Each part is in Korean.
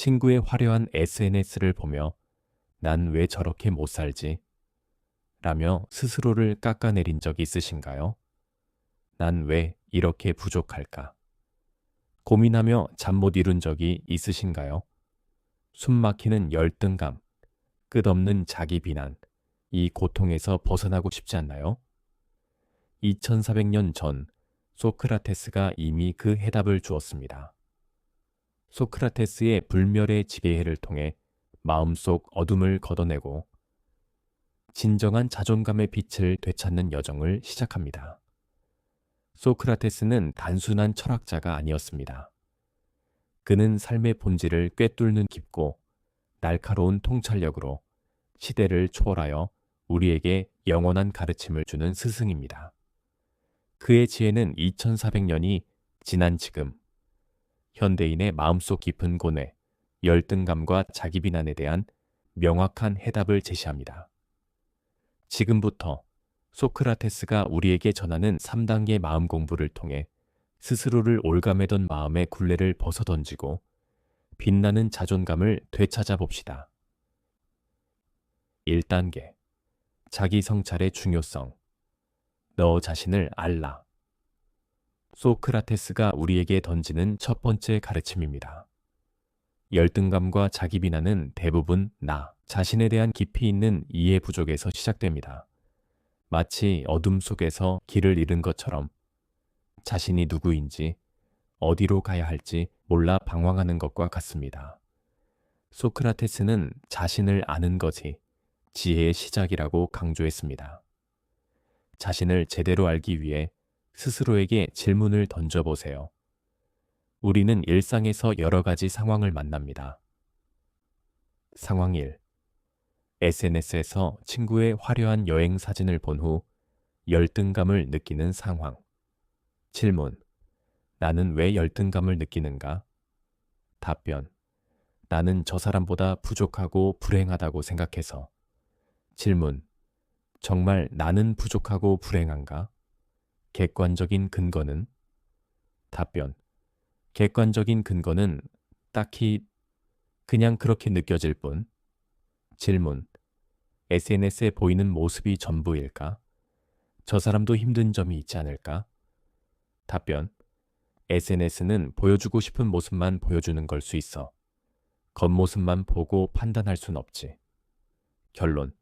친구의 화려한 SNS를 보며 난 왜 저렇게 못 살지? 라며 스스로를 깎아내린 적 있으신가요? 난 왜 이렇게 부족할까? 고민하며 잠 못 이룬 적이 있으신가요? 숨 막히는 열등감, 끝없는 자기 비난, 이 고통에서 벗어나고 싶지 않나요? 2400년 전 소크라테스가 이미 그 해답을 주었습니다. 소크라테스의 불멸의 지배해를 통해 마음속 어둠을 걷어내고 진정한 자존감의 빛을 되찾는 여정을 시작합니다. 소크라테스는 단순한 철학자가 아니었습니다. 그는 삶의 본질을 꿰뚫는 깊고 날카로운 통찰력으로 시대를 초월하여 우리에게 영원한 가르침을 주는 스승입니다. 그의 지혜는 2400년이 지난 지금 현대인의 마음속 깊은 고뇌, 열등감과 자기 비난에 대한 명확한 해답을 제시합니다. 지금부터 소크라테스가 우리에게 전하는 3단계 마음 공부를 통해 스스로를 올가매던 마음의 굴레를 벗어던지고 빛나는 자존감을 되찾아 봅시다. 1단계 자기 성찰의 중요성 너 자신을 알라 소크라테스가 우리에게 던지는 첫 번째 가르침입니다. 열등감과 자기 비난은 대부분 나 자신에 대한 깊이 있는 이해 부족에서 시작됩니다. 마치 어둠 속에서 길을 잃은 것처럼 자신이 누구인지 어디로 가야 할지 몰라 방황하는 것과 같습니다. 소크라테스는 자신을 아는 것이 지혜의 시작이라고 강조했습니다. 자신을 제대로 알기 위해 스스로에게 질문을 던져보세요. 우리는 일상에서 여러 가지 상황을 만납니다. 상황 1. SNS에서 친구의 화려한 여행 사진을 본 후 열등감을 느끼는 상황. 질문. 나는 왜 열등감을 느끼는가? 답변. 나는 저 사람보다 부족하고 불행하다고 생각해서. 질문. 정말 나는 부족하고 불행한가? 객관적인 근거는? 답변. 객관적인 근거는 딱히 그냥 그렇게 느껴질 뿐. 질문. SNS에 보이는 모습이 전부일까? 저 사람도 힘든 점이 있지 않을까? 답변. SNS는 보여주고 싶은 모습만 보여주는 걸 수 있어. 겉모습만 보고 판단할 순 없지. 결론.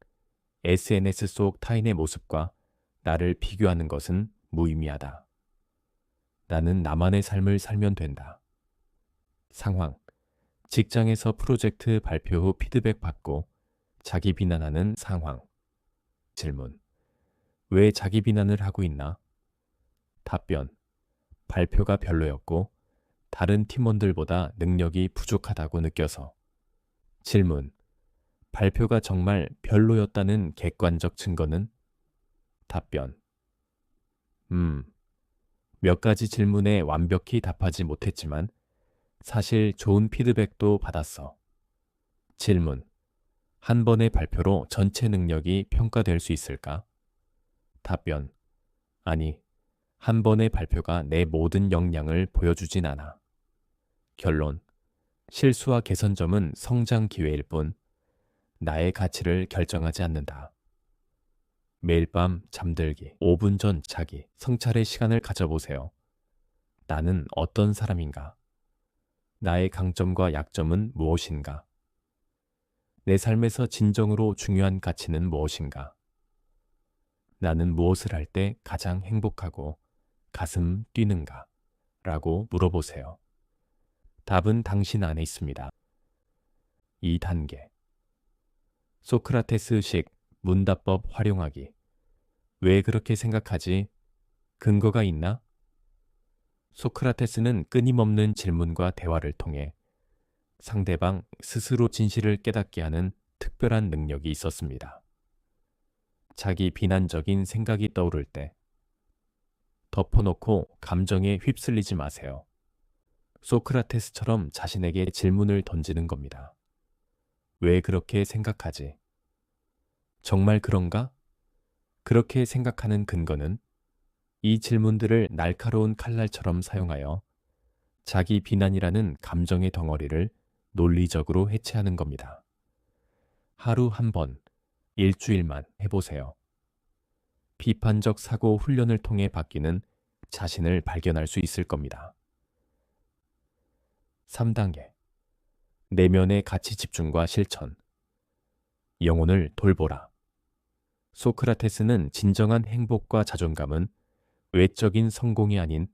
SNS 속 타인의 모습과 나를 비교하는 것은 무의미하다. 나는 나만의 삶을 살면 된다. 상황. 직장에서 프로젝트 발표 후 피드백 받고 자기 비난하는 상황. 질문. 왜 자기 비난을 하고 있나? 답변. 발표가 별로였고 다른 팀원들보다 능력이 부족하다고 느껴서. 질문. 발표가 정말 별로였다는 객관적 증거는? 답변. 음. 몇 가지 질문에 완벽히 답하지 못했지만 사실 좋은 피드백도 받았어. 질문. 한 번의 발표로 전체 능력이 평가될 수 있을까? 답변. 아니, 한 번의 발표가 내 모든 역량을 보여주진 않아. 결론. 실수와 개선점은 성장 기회일 뿐 나의 가치를 결정하지 않는다. 매일 밤 잠들기 5분 전 자기 성찰의 시간을 가져보세요. 나는 어떤 사람인가? 나의 강점과 약점은 무엇인가? 내 삶에서 진정으로 중요한 가치는 무엇인가? 나는 무엇을 할 때 가장 행복하고 가슴 뛰는가? 라고 물어보세요. 답은 당신 안에 있습니다. 2단계. 소크라테스식 문답법 활용하기. 왜 그렇게 생각하지? 근거가 있나? 소크라테스는 끊임없는 질문과 대화를 통해 상대방 스스로 진실을 깨닫게 하는 특별한 능력이 있었습니다. 자기 비난적인 생각이 떠오를 때 덮어놓고 감정에 휩쓸리지 마세요. 소크라테스처럼 자신에게 질문을 던지는 겁니다. 왜 그렇게 생각하지? 정말 그런가? 그렇게 생각하는 근거는 이 질문들을 날카로운 칼날처럼 사용하여 자기 비난이라는 감정의 덩어리를 논리적으로 해체하는 겁니다. 하루 한 번, 일주일만 해보세요. 비판적 사고 훈련을 통해 바뀌는 자신을 발견할 수 있을 겁니다. 3단계. 내면의 가치 집중과 실천. 영혼을 돌보라. 소크라테스는 진정한 행복과 자존감은 외적인 성공이 아닌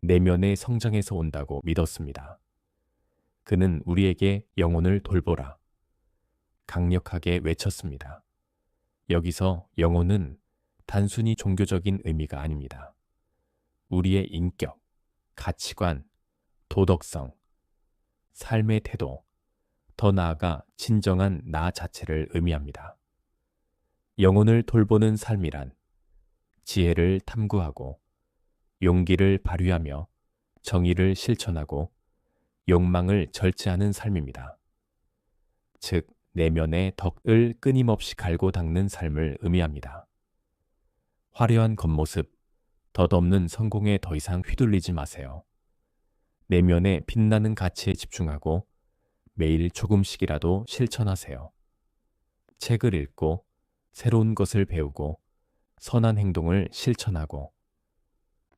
내면의 성장에서 온다고 믿었습니다. 그는 우리에게 영혼을 돌보라. 강력하게 외쳤습니다. 여기서 영혼은 단순히 종교적인 의미가 아닙니다. 우리의 인격, 가치관, 도덕성, 삶의 태도, 더 나아가 진정한 나 자체를 의미합니다. 영혼을 돌보는 삶이란 지혜를 탐구하고 용기를 발휘하며 정의를 실천하고 욕망을 절제하는 삶입니다. 즉, 내면의 덕을 끊임없이 갈고 닦는 삶을 의미합니다. 화려한 겉모습, 덧없는 성공에 더 이상 휘둘리지 마세요. 내면의 빛나는 가치에 집중하고 매일 조금씩이라도 실천하세요. 책을 읽고 새로운 것을 배우고 선한 행동을 실천하고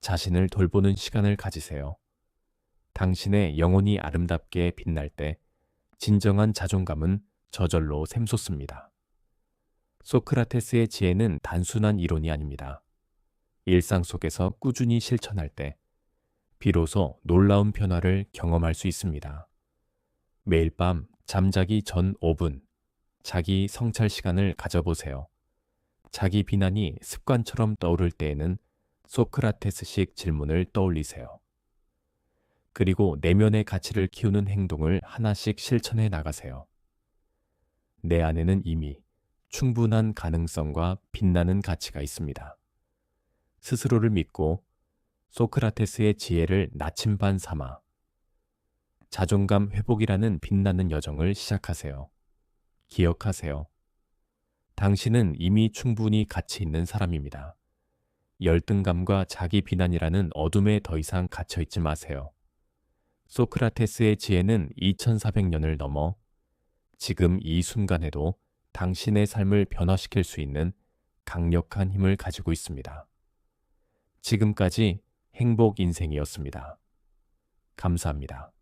자신을 돌보는 시간을 가지세요. 당신의 영혼이 아름답게 빛날 때 진정한 자존감은 저절로 샘솟습니다. 소크라테스의 지혜는 단순한 이론이 아닙니다. 일상 속에서 꾸준히 실천할 때 비로소 놀라운 변화를 경험할 수 있습니다. 매일 밤 잠자기 전 5분 자기 성찰 시간을 가져보세요. 자기 비난이 습관처럼 떠오를 때에는 소크라테스식 질문을 떠올리세요. 그리고 내면의 가치를 키우는 행동을 하나씩 실천해 나가세요. 내 안에는 이미 충분한 가능성과 빛나는 가치가 있습니다. 스스로를 믿고 소크라테스의 지혜를 나침반 삼아 자존감 회복이라는 빛나는 여정을 시작하세요. 기억하세요. 당신은 이미 충분히 가치 있는 사람입니다. 열등감과 자기 비난이라는 어둠에 더 이상 갇혀 있지 마세요. 소크라테스의 지혜는 2400년을 넘어 지금 이 순간에도 당신의 삶을 변화시킬 수 있는 강력한 힘을 가지고 있습니다. 지금까지 행복 인생이었습니다. 감사합니다.